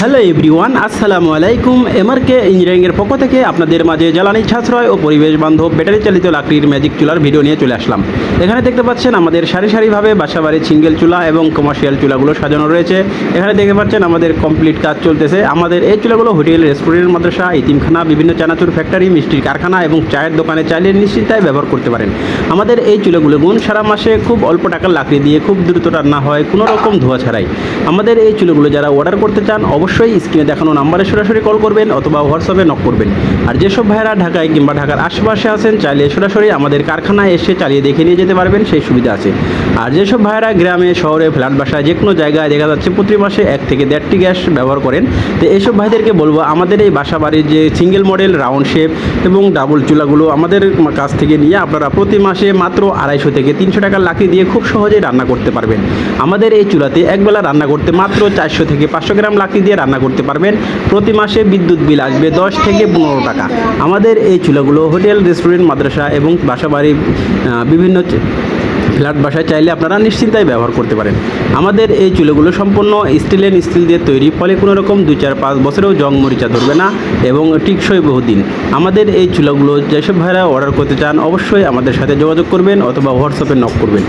Hello everyone, আসসালামু আলাইকুম। এমআরকে ইঞ্জিনিয়ারিংয়ের পক্ষ থেকে আপনাদের মাঝে জ্বালানি সাশ্রয় ও পরিবেশ বান্ধব ব্যাটারি চালিত লাকড়ির ম্যাজিক চুলার ভিডিও নিয়ে চলে আসলাম। এখানে দেখতে পাচ্ছেন আমাদের সারি সারিভাবে বাসাবাড়ির সিঙ্গেল চুলা এবং কমার্শিয়াল চুলাগুলো সাজানো রয়েছে। এখানে দেখতে পাচ্ছেন আমাদের কমপ্লিট কাজ চলতেছে। আমাদের এই চুলাগুলো হোটেল রেস্টুরেন্ট মাদ্রাসা ইতিমখানা বিভিন্ন চানাচুর ফ্যাক্টরি, মিষ্টির কারখানা এবং চায়ের দোকানে চাইলে নিশ্চিন্তায় ব্যবহার করতে পারেন। আমাদের এই চুলাগুলো গুণ সারা মাসে খুব অল্প টাকার লাকড়ি দিয়ে খুব দ্রুত রান্না হয়, কোনো রকম ধোয়া ছাড়াই। আমাদের এই চুলোগুলো যারা অর্ডার করতে চান, অবশ্যই স্ক্রিনে দেখানো নাম্বারে সরাসরি কল করবেন অথবা হোয়াটসঅ্যাপে নক করবেন। আর যেসব ভাইয়েরা ঢাকায় কিংবা ঢাকার আশেপাশে আছেন, চাইলে সরাসরি আমাদের কারখানায় এসে চালিয়ে দেখে নিয়ে যেতে পারবেন, সেই সুবিধা আছে। আর যেসব ভাইয়েরা গ্রামে, শহরে, ফ্ল্যাট বাসায় যে কোনো জায়গায় দেখা যাচ্ছে প্রতি মাসে এক থেকে দেড়টি গ্যাস ব্যবহার করেন, তো এইসব ভাইদেরকে বলব, আমাদের এই বাসা বাড়ির যে সিঙ্গেল মডেল রাউন্ড শেপ এবং ডাবল চুলাগুলো আমাদের কাছ থেকে নিয়ে আপনারা প্রতি মাসে মাত্র আড়াইশো থেকে তিনশো টাকার লাকড়ি দিয়ে খুব সহজেই রান্না করতে পারবেন। আমাদের এই চুলাতে একবেলা রান্না করতে মাত্র চারশো থেকে পাঁচশো গ্রাম লাকড়ি দিয়ে রান্না করতে পারবেন। প্রতি মাসে বিদ্যুৎ বিল আসবে দশ থেকে পনেরো টাকা। আমাদের এই চুলাগুলো হোটেল, রেস্টুরেন্ট, মাদ্রাসা এবং বাসাবাড়ি বিভিন্ন ফ্ল্যাট বাসায় চাইলে আপনারা নিশ্চিন্তায় ব্যবহার করতে পারেন। আমাদের এই চুলোগুলো সম্পূর্ণ স্টিলের স্টিল দিয়ে তৈরি, ফলে কোনো রকম দুই চার পাঁচ বছরেও জং মরিচা ধরবে না এবং টিকসই বহুদিন। আমাদের এই চুলাগুলো যেসব ভাইরা অর্ডার করতে চান, অবশ্যই আমাদের সাথে যোগাযোগ করবেন অথবা হোয়াটসঅ্যাপে নক করবেন।